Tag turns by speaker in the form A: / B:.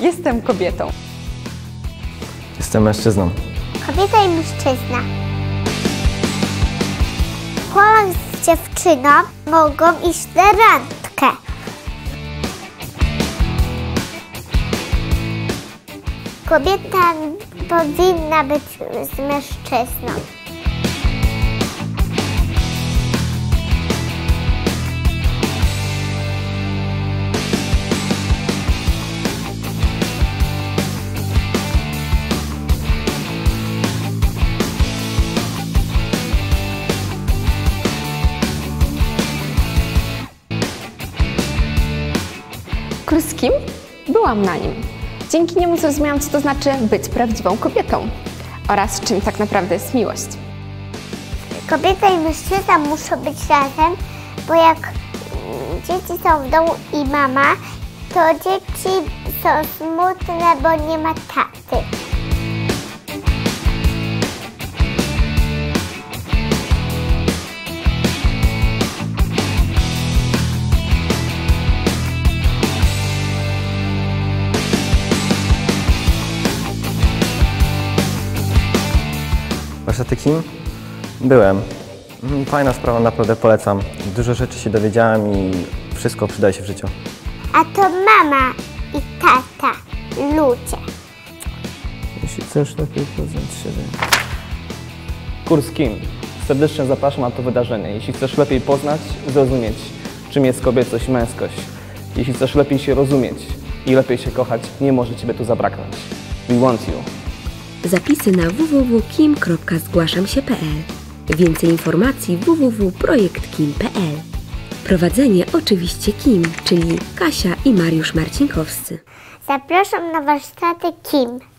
A: Jestem kobietą.
B: Jestem mężczyzną.
C: Kobieta i mężczyzna. Chłopak z dziewczyną mogą iść na randkę. Kobieta powinna być z mężczyzną.
A: Kurs z kim? Byłam na nim. Dzięki niemu zrozumiałam, co to znaczy być prawdziwą kobietą oraz czym tak naprawdę jest miłość.
C: Kobieta i mężczyzna muszą być razem, bo jak dzieci są w domu i mama, to dzieci są smutne, bo nie ma taty.
B: Warsztaty kim? Byłem. Mm, Fajna sprawa, naprawdę polecam. Dużo rzeczy się dowiedziałem i wszystko przydaje się w życiu.
C: A to mama i tata, ludzie.
B: Jeśli chcesz lepiej poznać siebie.
D: Kurs Kim. Serdecznie zapraszam na to wydarzenie. Jeśli chcesz lepiej poznać, zrozumieć, czym jest kobiecość i męskość. Jeśli chcesz lepiej się rozumieć i lepiej się kochać, nie może Ciebie tu zabraknąć. We want you.
E: Zapisy na www.kim.zgłaszamsie.pl Więcej informacji www.projektkim.pl Prowadzenie oczywiście Kim, czyli Kasia i Mariusz Marcinkowscy.
C: Zapraszam na warsztaty Kim.